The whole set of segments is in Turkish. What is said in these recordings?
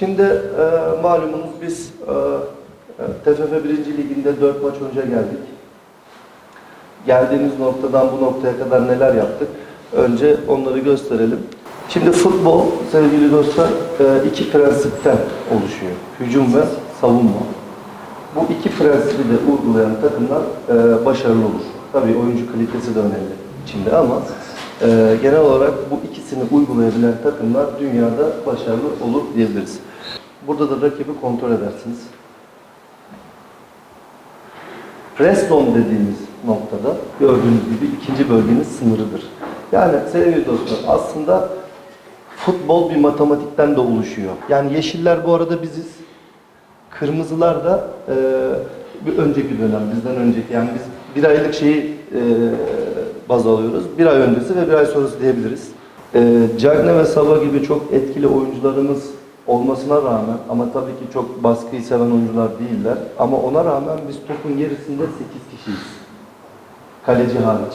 Şimdi e, malumunuz biz e, e, TFF 1. Liginde 4 maç önce geldik. Geldiğimiz noktadan bu noktaya kadar neler yaptık? Önce onları gösterelim. Şimdi futbol sevgili dostlar e, iki prensipten oluşuyor. Hücum ve savunma. Bu iki prensibi de uygulayan takımlar e, başarılı olur. Tabii oyuncu kalitesi de önemli içinde ama e, genel olarak bu ikisini uygulayabilen takımlar dünyada başarılı olur diyebiliriz. Burada da rakibi kontrol edersiniz. Rest zone dediğimiz noktada gördüğünüz gibi ikinci bölgenin sınırıdır. Yani sevgili dostlar aslında futbol bir matematikten de oluşuyor. Yani yeşiller bu arada biziz. Kırmızılar da e, bir önceki dönem, bizden önceki yani biz bir aylık şeyi e, baz alıyoruz. Bir ay öncesi ve bir ay sonrası diyebiliriz. E, Cagne ve Sava gibi çok etkili oyuncularımız olmasına rağmen ama tabii ki çok baskıyı seven oyuncular değiller. Ama ona rağmen biz topun gerisinde 8 kişiyiz. Kaleci hariç.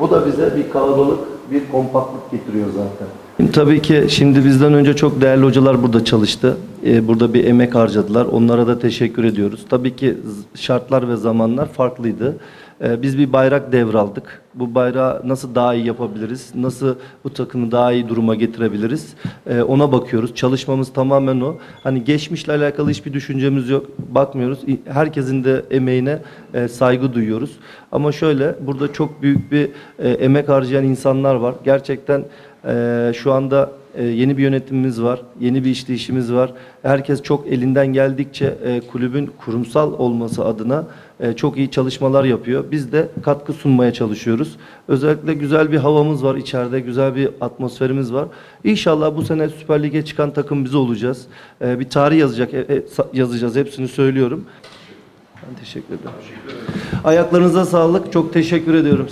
Bu da bize bir kalabalık, bir kompaktlık getiriyor zaten. Tabii ki şimdi bizden önce çok değerli hocalar burada çalıştı. Ee, Burada bir emek harcadılar. Onlara da teşekkür ediyoruz. Tabii ki şartlar ve zamanlar farklıydı. Ee, Biz bir bayrak devraldık. Bu bayrağı nasıl daha iyi yapabiliriz? Nasıl bu takımı daha iyi duruma getirebiliriz? Ee, Ona bakıyoruz. Çalışmamız tamamen o. Hani geçmişle alakalı hiçbir düşüncemiz yok. Bakmıyoruz. Herkesin de emeğine e, saygı duyuyoruz. Ama şöyle burada çok büyük bir e, emek harcayan insanlar var. Gerçekten ee, şu anda e, yeni bir yönetimimiz var, yeni bir işleyişimiz var. Herkes çok elinden geldikçe e, kulübün kurumsal olması adına e, çok iyi çalışmalar yapıyor. Biz de katkı sunmaya çalışıyoruz. Özellikle güzel bir havamız var içeride, güzel bir atmosferimiz var. İnşallah bu sene Süper Lig'e çıkan takım biz olacağız. E, Bir tarih yazacak, yazacağız. Hepsini söylüyorum. Ben teşekkür ederim. Ayaklarınıza sağlık. Çok teşekkür ediyorum.